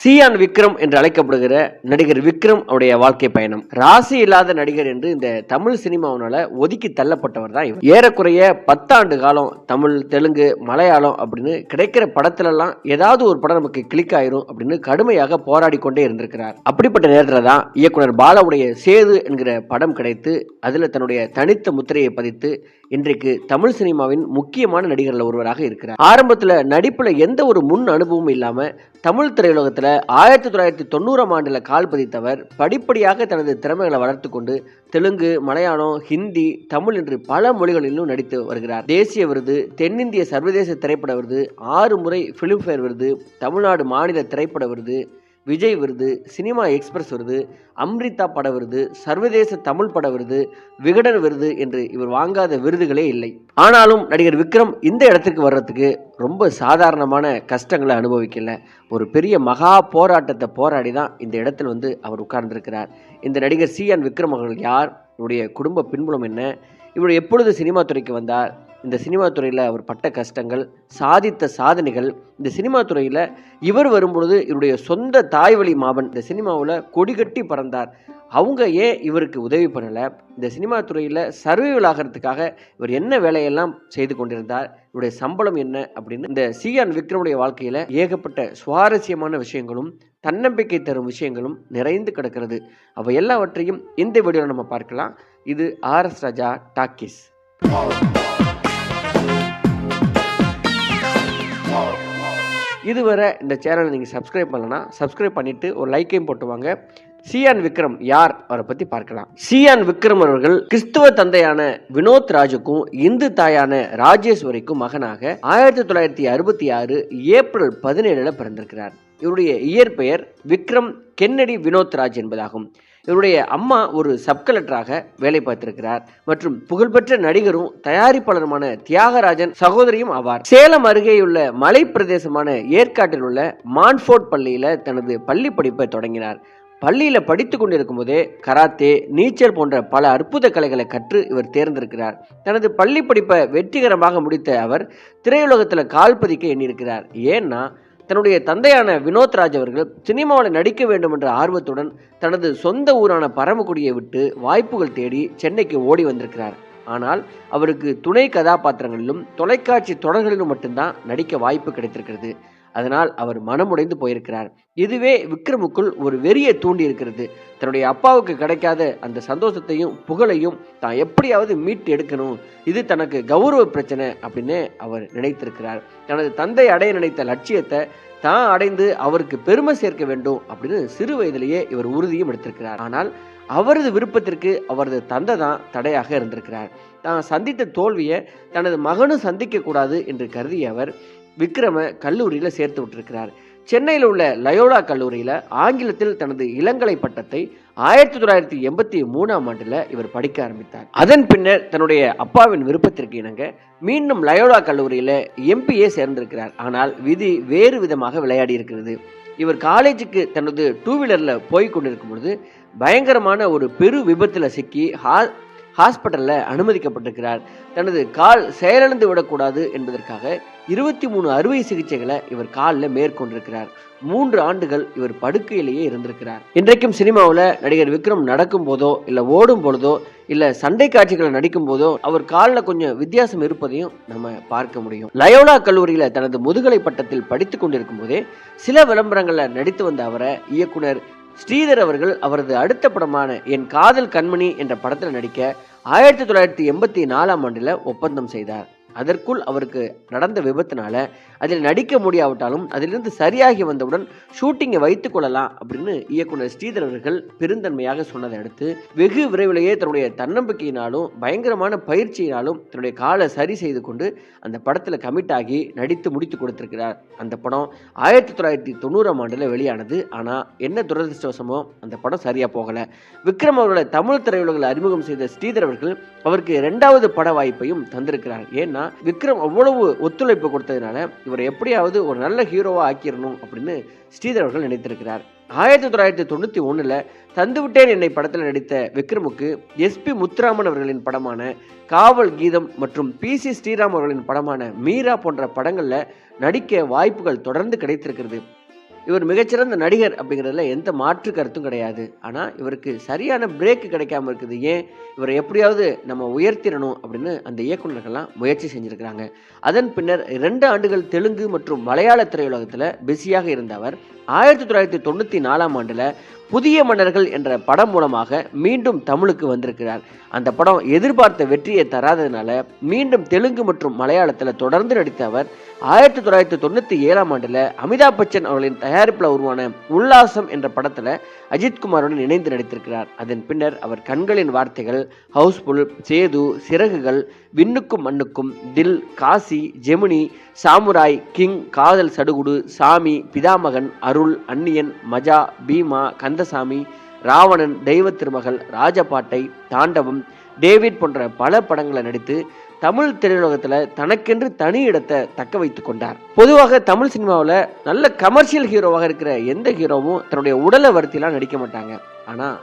சியான் விக்ரம் என்று அழைக்கப்படுகிற நடிகர் விக்ரம் அவருடைய வாழ்க்கை பயணம். ராசி இல்லாத நடிகர் என்று இந்த தமிழ் சினிமாவினால ஒதுக்கி தள்ளப்பட்டவர் தான் இவர். ஏறக்குறைய பத்தாண்டு காலம் தமிழ் தெலுங்கு மலையாளம் அப்படின்னு கிடைக்கிற படத்துலெல்லாம் ஏதாவது ஒரு படம் நமக்கு கிளிக் ஆயிரும் அப்படின்னு கடுமையாக போராடி கொண்டே இருந்திருக்கிறார். அப்படிப்பட்ட நேரத்தில் தான் இயக்குனர் பாலாவுடைய சேது என்கிற படம் கிடைத்து அதில் தன்னுடைய தனித்த முத்திரையை பதித்து இன்றைக்கு தமிழ் சினிமாவின் முக்கியமான நடிகர்ல ஒருவராக இருக்கிறார். ஆரம்பத்துல நடிப்புல எந்த ஒரு முன் அனுபவமும் இல்லாம தமிழ் திரையுலகத்துல ஆயிரத்தி தொள்ளாயிரத்தி தொண்ணூறாம் ஆண்டுல கால் பதித்தவர் படிப்படியாக தனது திறமைகளை வளர்த்து கொண்டு தெலுங்கு மலையாளம் ஹிந்தி தமிழ் என்று பல மொழிகளிலும் நடித்து வருகிறார். தேசிய விருது தென்னிந்திய சர்வதேச திரைப்பட விருது ஆறு முறை ஃபிலிம்ஃபேர் விருது தமிழ்நாடு மாநில திரைப்பட விருது விஜய் விருது சினிமா எக்ஸ்பிரஸ் விருது அம்ரிதா பட விருது சர்வதேச தமிழ் பட விருது விகடன் விருது என்று இவர் வாங்காத விருதுகளே இல்லை. ஆனாலும் நடிகர் விக்ரம் இந்த இடத்துக்கு வர்றதுக்கு ரொம்ப சாதாரணமான கஷ்டங்களை அனுபவிக்கல. ஒரு பெரிய மகா போராட்டத்தை போராடி தான் இந்த இடத்துல வந்து அவர் உட்கார்ந்திருக்கிறார். இந்த நடிகர் சி என் விக்ரம் அவர்கள் யார்? இவருடைய குடும்ப பின்புலம் என்ன? இவர் எப்பொழுது சினிமா துறைக்கு வந்தார்? இந்த சினிமா துறையில் அவர் பட்ட கஷ்டங்கள் சாதித்த சாதனைகள் இந்த சினிமா துறையில் இவர் வரும்பொழுது இவருடைய சொந்த தாய்வழி மாவன் இந்த சினிமாவில் கொடிகட்டி பறந்தார். அவங்க ஏன் இவருக்கு உதவி பண்ணலை? இந்த சினிமா துறையில் சர்வைவல் ஆகிறதுக்காக இவர் என்ன வேலையெல்லாம் செய்து கொண்டிருந்தார்? இவருடைய சம்பளம் என்ன? அப்படின்னு இந்த சியான் விக்ரமுடைய வாழ்க்கையில் ஏகப்பட்ட சுவாரஸ்யமான விஷயங்களும் தன்னம்பிக்கை தரும் விஷயங்களும் நிறைந்து கிடக்கிறது. அவை எல்லாவற்றையும் இந்த வீடியோவில் நம்ம பார்க்கலாம். இது ஆர்எஸ் ராஜா டாக்கிஸ். இதுவரை இந்த சேனலை நீங்கள் சப்ஸ்கிரைப் பண்ணலன்னா சப்ஸ்கிரைப் பண்ணிவிட்டு ஒரு லைக்கையும் போட்டுவாங்க சியான் விக்ரம் யார்? அவரை பற்றி பார்க்கலாம். சியான் விக்ரம் அவர்கள் கிறிஸ்துவ தந்தையான வினோத் ராஜுக்கும் இந்து தாயான ராஜேஸ்வரிக்கும் மகனாக ஆயிரத்தி தொள்ளாயிரத்தி அறுபத்தி ஆறு ஏப்ரல் பதினேழில் பிறந்திருக்கிறார். இவருடைய இயற்பெயர் விக்ரம் கென்னடி வினோத் ராஜ் என்பதாகும். இவருடைய அம்மா ஒரு சப்கலெக்டராக வேலை பார்த்திருக்கிறார். மற்றும் புகழ்பெற்ற நடிகரும் தயாரிப்பாளருமான தியாகராஜன் சகோதரியும் ஆவார். சேலம் அருகேயுள்ள மலை பிரதேசமான ஏற்காட்டில் உள்ள மான்ஃபோர்ட் பள்ளியில தனது பள்ளி படிப்பை தொடங்கினார். பள்ளியில படித்து கொண்டிருக்கும் போதே கராத்தே நீச்சல் போன்ற பல அற்புத கலைகளை கற்று இவர் தேர்ந்திருக்கிறார். தனது பள்ளி படிப்பை வெற்றிகரமாக முடித்த அவர் திரையுலகத்துல கால் பதிக்க எண்ணியிருக்கிறார். ஏன்னா தன்னுடைய தந்தையான வினோத் ராஜ் அவர்கள் சினிமாவில் நடிக்க வேண்டும் என்ற ஆர்வத்துடன் தனது சொந்த ஊரான பரமக்குடியை விட்டு வாய்ப்புகள் தேடி சென்னைக்கு ஓடி வந்திருக்கிறார். ஆனால் அவருக்கு துணை கதாபாத்திரங்களிலும் தொலைக்காட்சி தொடர்களிலும் மட்டும்தான் நடிக்க வாய்ப்பு கிடைத்திருக்கிறது. அதனால் அவர் மனமுடைந்து போயிருக்கிறார். இதுவே விக்ரமுக்குள் ஒரு வெறியை தூண்டி இருக்கிறது தன்னுடைய அப்பாவுக்கு கிடைக்காத அந்த சந்தோஷத்தையும் புகழையும் தான் எப்படியாவது மீட்டு எடுக்கணும். இது தனக்கு கௌரவ பிரச்சனை அப்படின்னு அவர் நினைத்திருக்கிறார். தனது தந்தை அடைய நினைத்த லட்சியத்தை தான் அடைந்து அவருக்கு பெருமை சேர்க்க வேண்டும் அப்படின்னு சிறு வயதிலேயே இவர் உறுதியும் எடுத்திருக்கிறார். ஆனால் அவரது விருப்பத்திற்கு அவரது தந்தை தான் தடையாக இருந்திருக்கிறார். தான் சந்தித்த தோல்வியை தனது மகனும் சந்திக்க கூடாது என்று கருதிய அவர் விக்ரம கல்லூரியில் சேர்த்து விட்டிருக்கிறார். சென்னையில் உள்ள லயோலா கல்லூரியில் ஆங்கிலத்தில் தனது இளங்கலை பட்டத்தை ஆயிரத்தி தொள்ளாயிரத்தி எண்பத்தி மூணாம் ஆண்டில் இவர் படிக்க ஆரம்பித்தார். அதன் பின்னர் தன்னுடைய அப்பாவின் விருப்பத்திற்கு இணங்க மீண்டும் லயோலா கல்லூரியில் எம்பிஏ சேர்ந்திருக்கிறார். ஆனால் விதி வேறு விதமாக விளையாடி இருக்கிறது. இவர் காலேஜுக்கு தனது டூ வீலரில் போய் கொண்டிருக்கும் பொழுது பயங்கரமான ஒரு பெரு விபத்தில் சிக்கி ஹா ஹாஸ்பிட்டலில் அனுமதிக்கப்பட்டிருக்கிறார். தனது கால் செயலிழந்து விடக்கூடாது என்பதற்காக இருபத்தி மூணு அறுவை சிகிச்சைகளை இவர் காலில் மேற்கொண்டிருக்கிறார். மூன்று ஆண்டுகள் இவர் படுக்கையிலேயே இருந்திருக்கிறார். இன்றைக்கும் சினிமாவில் நடிகர் விக்ரம் நடக்கும் போதோ இல்லை ஓடும் பொழுதோ இல்லை சண்டை காட்சிகளை நடிக்கும் போதோ அவர் காலில் கொஞ்சம் வித்தியாசம் இருப்பதையும் நம்ம பார்க்க முடியும். லயோலா கல்லூரியில் தனது முதுகலை பட்டத்தில் படித்து கொண்டிருக்கும் போதே சில விளம்பரங்களில் நடித்து வந்த அவரை இயக்குனர் ஸ்ரீதர் அவர்கள் அவரது அடுத்த படமான என் காதல் கண்மணி என்ற படத்தில் நடிக்க ஆயிரத்தி தொள்ளாயிரத்தி எண்பத்தி நாலாம் ஆண்டில் ஒப்பந்தம் செய்தார். அதற்குள் அவருக்கு நடந்த விபத்தினால அதில் நடிக்க முடியாவிட்டாலும் அதிலிருந்து சரியாகி வந்தவுடன் ஷூட்டிங்கை வைத்துக் கொள்ளலாம் அப்படின்னு இயக்குனர் ஸ்ரீதர் அவர்கள் பெருந்தன்மையாக சொன்னதை அடுத்து வெகு விரைவிலேயே தன்னுடைய தன்னம்பிக்கையினாலும் பயங்கரமான பயிற்சியினாலும் தன்னுடைய காலை சரி செய்து கொண்டு அந்த படத்தில் கமிட் ஆகி நடித்து முடித்து கொடுத்திருக்கிறார். அந்த படம் ஆயிரத்தி தொள்ளாயிரத்தி தொண்ணூறாம் ஆண்டில் வெளியானது. ஆனால் என்ன துரதிருஷ்டவசமோ அந்த படம் சரியாக போகலை. விக்ரம் அவர்களை தமிழ் திரையுலகில் அறிமுகம் செய்த ஸ்ரீதர் அவர்கள் அவருக்கு இரண்டாவது பட வாய்ப்பையும் தந்திருக்கிறார். ஏன்னா விக்ரம் அவ்வளவு ஒத்துழைப்பு கொடுத்ததுனால இவர் எப்படியாவது ஒரு நல்ல ஹீரோவாக ஆக்கிடணும் அப்படின்னு ஸ்ரீதர் அவர்கள் நினைத்திருக்கிறார். ஆயிரத்தி தொள்ளாயிரத்தி தொண்ணூற்றி ஒன்றில் தந்துவிட்டேன் என்னை படத்தில் நடித்த விக்ரமுக்கு எஸ்பி முத்துராமன் அவர்களின் படமான காவல் கீதம் மற்றும் பி சி ஸ்ரீராம் அவர்களின் படமான மீரா போன்ற படங்களில் நடிக்க வாய்ப்புகள் தொடர்ந்து கிடைத்திருக்கிறது. இவர் மிகச்சிறந்த நடிகர் அப்படிங்கிறதுல எந்த மாற்று கருத்தும் கிடையாது. ஆனால் இவருக்கு சரியான பிரேக் கிடைக்காம இருக்குது. ஏன்? இவரை எப்படியாவது நம்ம உயர்த்திடணும் அப்படின்னு அந்த இயக்குநர்கள்லாம் முயற்சி செஞ்சுருக்கிறாங்க. அதன் பின்னர் ரெண்டு ஆண்டுகள் தெலுங்கு மற்றும் மலையாள திரையுலகத்தில் பிஸியாக இருந்த அவர் ஆயிரத்தி தொள்ளாயிரத்தி தொண்ணூற்றி நாலாம் ஆண்டில் புதிய மன்னர்கள் என்ற படம் மூலமாக மீண்டும் தமிழுக்கு வந்திருக்கிறார். அந்த படம் எதிர்பார்த்த வெற்றியை தராததுனால மீண்டும் தெலுங்கு மற்றும் மலையாளத்தில் தொடர்ந்து நடித்த அவர் ஆயிரத்தி தொள்ளாயிரத்தி தொண்ணூற்றி ஏழாம் ஆண்டில் அமிதாப் பச்சன் அவர்களின் தயாரிப்பில் உருவான உல்லாசம் என்ற படத்தில் அஜித்குமாருடன் இணைந்து நடித்திருக்கிறார். அதன் பின்னர் அவர் கண்களின் வார்த்தைகள் ஹவுஸ்ஃபுல் சேது சிறகுகள் விண்ணுக்கும் மண்ணுக்கும் தில் காசி ஜெமினி சாமுராய் கிங் காதல் சடுகுடு சாமி பிதாமகன் அருள் அந்நியன் மஜா பீமா கந்தசாமி ராவணன் தெய்வ திருமகள் ராஜபாட்டை தாண்டவம் டேவிட் போன்ற பல படங்களை நடித்து தமிழ் திரையுலகத்தில் தனக்கென்று தனி இடத்தை தக்க வைத்து கொண்டார். பொதுவாக தமிழ் சினிமாவில் நல்ல கமர்ஷியல் ஹீரோவாக இருக்கிற எந்த ஹீரோவும் தன்னுடைய உடலை வருத்திலாம் நடிக்க மாட்டாங்க. ஆனால்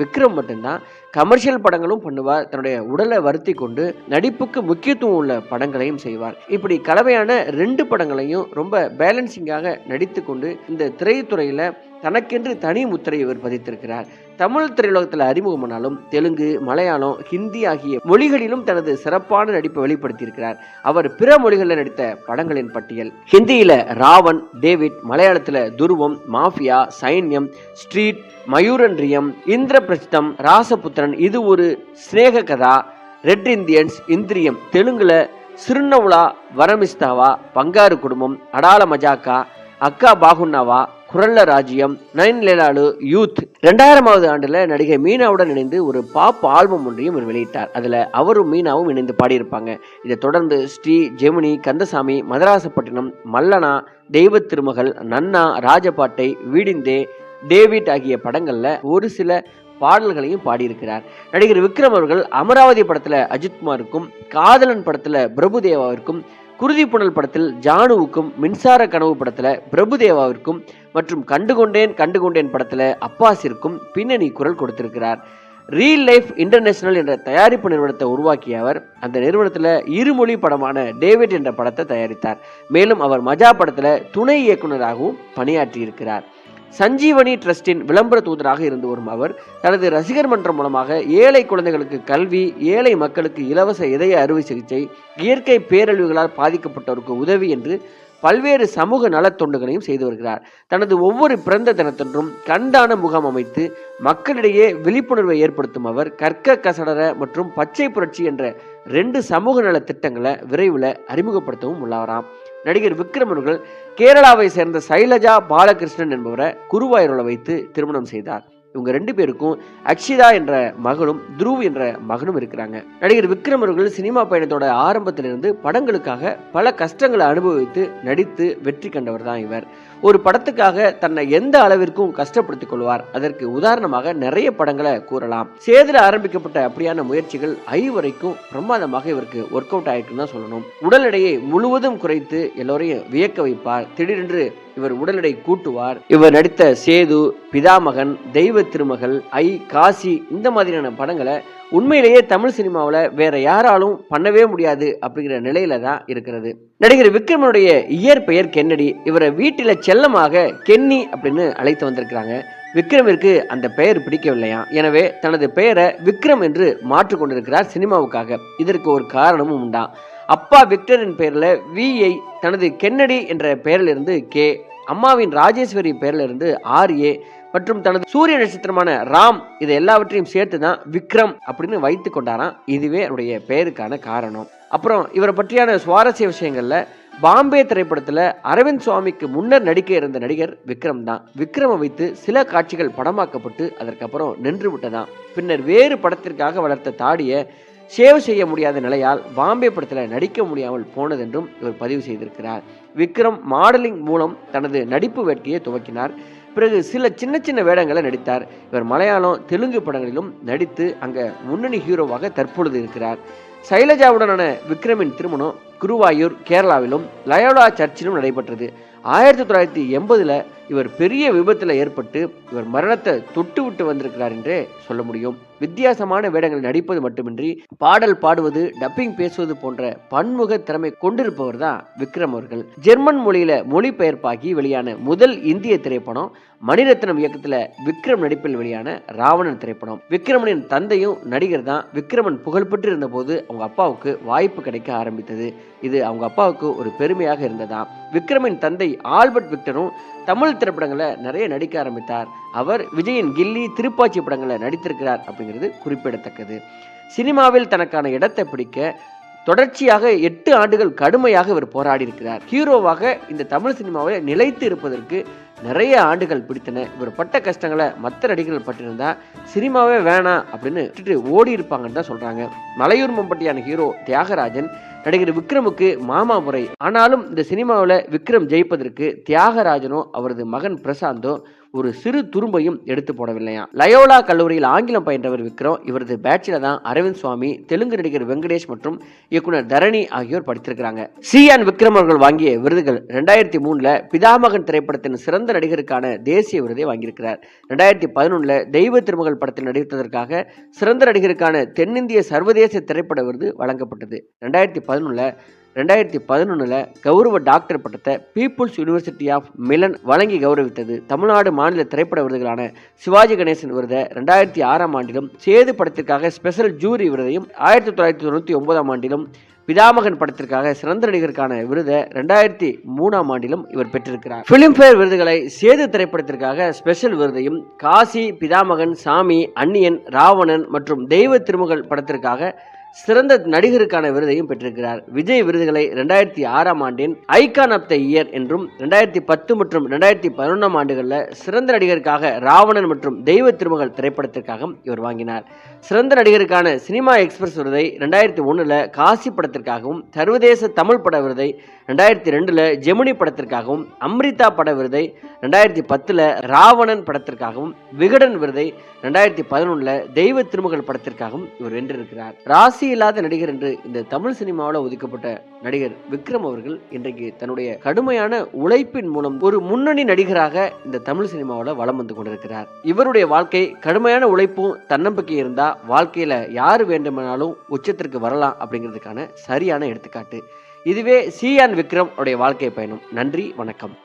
விக்ரம் மட்டும்தான் கமர்ஷியல் படங்களும் பண்ணுவார் தன்னுடைய உடலை வருத்தி கொண்டு நடிப்புக்கு முக்கியத்துவம் உள்ள படங்களையும் செய்வார். இப்படி கலவையான ரெண்டு படங்களையும் ரொம்ப பேலன்சிங்காக நடித்து கொண்டு இந்த திரைத்துறையில் தனக்கென்று தனி முத்திரை இவர் பதித்திருக்கிறார். தமிழ் திரையுலகத்தில் அறிமுகமானாலும் தெலுங்கு மலையாளம் ஹிந்தி ஆகிய மொழிகளிலும் தனது சிறப்பான நடிப்பை வெளிப்படுத்தியிருக்கிறார். அவர் பிற மொழிகளில் நடித்த படங்களின் பட்டியல். ஹிந்தியில ராவன் டேவிட் மலையாளத்தில் துருவம் மாஃபியா சைன்யம் ஸ்ட்ரீட் மயூரன்ரியம் இந்திரபிரஸ்தம் ராசபுத்திரன் இது ஒரு சிநேக கதா. ரெட் இந்தியன்ஸ் இந்திரியம் தெலுங்குல சிறுநவுலா வரமிஸ்தாவா பங்காறு குடும்பம் அடால மஜாக்கா அக்கா பாகுன்னாவா குரல்ல ராஜ்யம் நைன் லேலாலு யூத். ரெண்டாயிரமாவது ஆண்டுல நடிகை மீனாவுடன் இணைந்து ஒரு பாப் ஆல்பம் ஒன்றையும் இவர் வெளியிட்டார். அதுல அவரும் மீனாவும் இணைந்து பாடியிருப்பாங்க. இதை தொடர்ந்து ஸ்ரீ ஜெமினி கந்தசாமி மதராசப்பட்டினம் மல்லனா தெய்வ திருமகள் நன்னா ராஜபாட்டை வீடிந்தே டேவிட் ஆகிய படங்கள்ல ஒரு சில பாடல்களையும் பாடியிருக்கிறார். நடிகர் விக்ரம் அவர்கள் அமராவதி படத்துல அஜித்குமாருக்கும் காதலன் படத்துல பிரபுதேவாவிற்கும் குருதிப்புணல் படத்தில் ஜானுவுக்கும் மின்சார கனவு படத்தில் பிரபுதேவாவிற்கும் மற்றும் கண்டுகொண்டேன் கண்டுகொண்டேன் படத்தில் அப்பாஸிற்கும் பின்னணி குரல் கொடுத்திருக்கிறார். ரீல் லைஃப் இன்டர்நேஷனல் என்ற தயாரிப்பு நிறுவனத்தை உருவாக்கிய அவர் அந்த நிறுவனத்தில் இருமொழி படமான டேவிட் என்ற படத்தை தயாரித்தார். மேலும் அவர் மஜா படத்தில் துணை இயக்குநராகவும் பணியாற்றியிருக்கிறார். சஞ்சீவனி ட்ரஸ்டின் விளம்பர தூதராக இருந்து வரும் அவர் தனது ரசிகர் மன்றம் மூலமாக ஏழை குழந்தைகளுக்கு கல்வி ஏழை மக்களுக்கு இலவச இதய அறுவை சிகிச்சை இயற்கை பேரழிவுகளால் பாதிக்கப்பட்டவருக்கு உதவி என்று பல்வேறு சமூக நலத் தொண்டுகளையும் செய்து வருகிறார். தனது ஒவ்வொரு பிறந்த தினத்தன்றும் கண்தான முகாம் அமைத்து மக்களிடையே விழிப்புணர்வை ஏற்படுத்தும் அவர் கற்க கசடர மற்றும் பச்சை புரட்சி என்ற ரெண்டு சமூக நல திட்டங்களை விரைவில் அறிமுகப்படுத்தவும் உள்ளவராம் நடிகர் விக்ரம் அவர்கள் கேரளாவை சேர்ந்த சைலஜா பாலகிருஷ்ணன் என்பவரை குருவாயூரில் வைத்து திருமணம் செய்தார். இவங்க ரெண்டு பேருக்கும் அக்ஷிதா என்ற மகளும் துருவ் என்ற மகனும் இருக்கிறாங்க. நடிகர் விக்ரம் அவர்கள் சினிமா பயணத்தோட ஆரம்பத்திலிருந்து படங்களுக்காக பல கஷ்டங்களை அனுபவித்து நடித்து வெற்றி கண்டவர் தான் இவர். ஒரு படத்துக்காக தன்னை எந்த அளவிற்கும் கஷ்டப்படுத்திக் கொள்வார். அதற்கு உதாரணமாக நிறைய படங்களை கூறலாம். சேதுல ஆரம்பிக்கப்பட்ட அப்படியான முயற்சிகள் ஐவரைக்கும் பிரமாதமாக இவருக்கு ஒர்க் அவுட் ஆயிருக்குன்னு தான் சொல்லணும். உடல் எடையை முழுவதும் குறைத்து எல்லோரையும் வியக்க வைப்பார். திடீரென்று இவர் உடல் எடை கூட்டுவார். இவர் நடித்த சேது பிதாமகன் தெய்வ திருமகள் ஐ காசி இந்த மாதிரியான படங்களை உண்மையிலேயே தமிழ் சினிமாவில் வேற யாராலும் பண்ணவே முடியாது அப்படிங்கிற நிலையில தான் இருக்கிறது. நடிகர் விக்ரமனுடைய இயற்பெயர் கென்னடி இவரை வீட்டில் செல்லமாக கென்னி அப்படின்னு அழைத்து வந்திருக்கிறாங்க. விக்ரமிற்கு அந்த பெயர் பிடிக்கவில்லையா எனவே தனது பெயரை விக்ரம் என்று மாற்றிக் கொண்டிருக்கிறார் சினிமாவுக்காக. இதற்கு ஒரு காரணமும் உண்டா? அப்பா விக்டரின் பெயரில் விஐ தனது கென்னடி என்ற பெயரிலிருந்து கே அம்மாவின் ராஜேஸ்வரி பெயரிலிருந்து ஆர் ஏ மற்றும் தனது சூரிய நட்சத்திரமான ராம் இது எல்லாவற்றையும் சேர்த்து தான் விக்ரம் அப்படின்னு வைத்து கொண்டாராம். இதுவே அவருடைய பெயருக்கான காரணம். அப்புறம் இவரை பற்றியான சுவாரஸ்ய விஷயங்களில் பாம்பே திரைப்படத்தில் அரவிந்த் சுவாமிக்கு முன்னர் நடிக்க இருந்த நடிகர் விக்ரம் தான். விக்ரமை வைத்து சில காட்சிகள் படமாக்கப்பட்டு அதற்கப்புறம் நின்று விட்டதாம் பின்னர் வேறு படத்திற்காக வளர்த்த தாடியை சேவ் செய்ய முடியாத நிலையால் பாம்பே படத்தில் நடிக்க முடியாமல் போனதென்றும் இவர் பதிவு செய்திருக்கிறார். விக்ரம் மாடலிங் மூலம் தனது நடிப்பு வேட்கையை துவக்கினார். பிறகு சில சின்ன சின்ன வேடங்களை நடித்தார். இவர் மலையாளம் தெலுங்கு படங்களிலும் நடித்து அங்கே முன்னணி ஹீரோவாக தற்பொழுது இருக்கிறார். சைலஜாவுடனான விக்ரமின் திருமணம் குருவாயூர் கேரளாவிலும் லயோலா சர்ச்சிலும் நடைபெற்றது. ஆயிரத்தி தொள்ளாயிரத்தி எண்பதுல இவர் பெரிய விபத்தில் ஏற்பட்டு இவர் மரணத்தை தொட்டு விட்டு வந்திருக்கிறார் என்றே சொல்ல முடியும். வித்தியாசமான வேடங்கள் நடிப்பது மட்டுமின்றி பாடல் பாடுவது டப்பிங் பேசுவது போன்ற பன்முக திறமை கொண்டிருப்பவர் தான் விக்ரம் அவர்கள். ஜெர்மன் மொழியில மொழிபெயர்ப்பாகி வெளியான முதல் இந்திய திரைப்படம் மணிரத்னம் இயக்கத்துல விக்ரம் நடிப்பில் வெளியான ராவணன் திரைப்படம். விக்ரமனின் தந்தையும் நடிகர் தான். விக்ரமன் புகழ்பெற்று இருந்தபோது அவங்க அப்பாவுக்கு வாய்ப்பு கிடைக்க ஆரம்பித்தது. இது அவங்க அப்பாவுக்கு ஒரு பெருமையாக இருந்ததா விக்ரமின் தந்தை ஆல்பர்ட் விக்டரும் தமிழ் திரைப்படங்களை நிறைய நடிக்க ஆரம்பித்தார். அவர் விஜயின் கில்லி திருப்பாச்சி படங்களை நடித்திருக்கிறார் அப்படிங்கிறது குறிப்பிடத்தக்கது. சினிமாவில் தனக்கான இடத்தை பிடிக்க தொடர்ச்சியாக எட்டு ஆண்டுகள் கடுமையாக இவர் போராடி இருக்கிறார் ஹீரோவாக இந்த தமிழ் சினிமாவில் நிலைத்து இருப்பதற்கு நிறைய ஆண்டுகள் பிடித்தன. இவர் பட்ட கஷ்டங்களை மற்ற நடிகர்கள் பட்டிருந்தா சினிமாவே வேணாம் அப்படின்னு விட்டுட்டு ஓடி இருப்பாங்கன்னு தான் சொல்றாங்க. மலையூர் மம்பட்டியான ஹீரோ தியாகராஜன் நடிகர் விக்ரமுக்கு மாமா முறை. ஆனாலும் இந்த சினிமாவில் விக்ரம் ஜெயிப்பதற்கு தியாகராஜனோ அவரது மகன் பிரசாந்தோ ஒரு சிறு துரும்பையும் எடுத்து போடவில்லையா லயோலா கல்லூரியில் ஆங்கிலம் பயின்றவர் விக்ரம் இவரது பேட்சில தான் அரவிந்த் சுவாமி தெலுங்கு நடிகர் வெங்கடேஷ் மற்றும் இயக்குனர் தரணி ஆகியோர் படித்திருக்கிறாங்க. சி. ஆன் விக்ரம் அவர்கள் வாங்கிய விருதுகள் ரெண்டாயிரத்தி மூணுல பிதாமகன் திரைப்படத்தின் சிறந்த நடிகருக்கான தேசிய விருதை வாங்கியிருக்கிறார். ரெண்டாயிரத்தி பதினொன்னுல தெய்வ திருமகள் படத்தில் நடித்ததற்காக சிறந்த நடிகருக்கான தென்னிந்திய சர்வதேச திரைப்பட விருது வழங்கப்பட்டது. ரெண்டாயிரத்தி பதினொன்னுல ரெண்டாயிரத்தி பதினொன்றில் கௌரவ டாக்டர் பட்டத்தை பீப்புள்ஸ் யூனிவர்சிட்டி ஆஃப் மிலன் வழங்கி கௌரவித்தது. தமிழ்நாடு மாநில திரைப்பட விருதுகளான சிவாஜி கணேசன் விருதை ரெண்டாயிரத்தி ஆறாம் ஆண்டிலும் சேது படத்திற்காக ஸ்பெஷல் ஜூரி விருதையும் ஆயிரத்தி தொள்ளாயிரத்தி தொண்ணூற்றி ஒன்பதாம் ஆண்டிலும் பிதாமகன் படத்திற்காக சிறந்த நடிகருக்கான விருதை ரெண்டாயிரத்தி மூணாம் ஆண்டிலும் இவர் பெற்றிருக்கிறார். பிலிம்பேர் விருதுகளை சேது திரைப்படத்திற்காக ஸ்பெஷல் விருதையும் காசி பிதாமகன் சாமி அந்நியன் ராவணன் மற்றும் தெய்வ திருமகள் படத்திற்காக சிறந்த நடிகருக்கான விருதையும் பெற்றிருக்கிறார். விஜய் விருதுகளை ரெண்டாயிரத்தி ஆறாம் ஆண்டின் ஐகான் ஆஃப் த இயர் என்றும் ரெண்டாயிரத்தி பத்து மற்றும் ரெண்டாயிரத்தி பதினொன்றாம் ஆண்டுகளில் சிறந்த நடிகருக்காக ராவணன் மற்றும் தெய்வ திருமகள் திரைப்படத்திற்காகவும் இவர் வாங்கினார். சிறந்த நடிகருக்கான சினிமா எக்ஸ்பிரஸ் விருதை ரெண்டாயிரத்தி ஒன்றில் காசி படத்திற்காகவும் சர்வதேச தமிழ் பட விருதை ரெண்டாயிரத்தி ரெண்டில் ஜெமினி படத்திற்காகவும் அம்ரிதா பட விருதை ரெண்டாயிரத்தி பத்தில் ராவணன் படத்திற்காகவும் விகடன் விருதை ரெண்டாயிரத்தி பதினொன்றில் தெய்வ திருமகள் படத்திற்காகவும் இவர் வென்றிருக்கிறார். ராஸ் ராசி இல்லாத நடிகர் என்று இந்த தமிழ் சினிமாவில் ஒதுக்கப்பட்ட நடிகர் விக்ரம் அவர்கள் இன்றைக்கு தன்னுடைய கடுமையான உழைப்பின் மூலம் ஒரு முன்னணி நடிகராக இந்த தமிழ் சினிமாவில் வளம் வந்து கொண்டிருக்கிறார். இவருடைய வாழ்க்கை கடுமையான உழைப்பும் தன்னம்பிக்கை இருந்தால் வாழ்க்கையில் யார் வேண்டுமானாலும் உச்சத்திற்கு வரலாம் அப்படிங்கிறதுக்கான சரியான எடுத்துக்காட்டு. இதுவே சியான் விக்ரம் உடைய வாழ்க்கை பயணம். நன்றி வணக்கம்.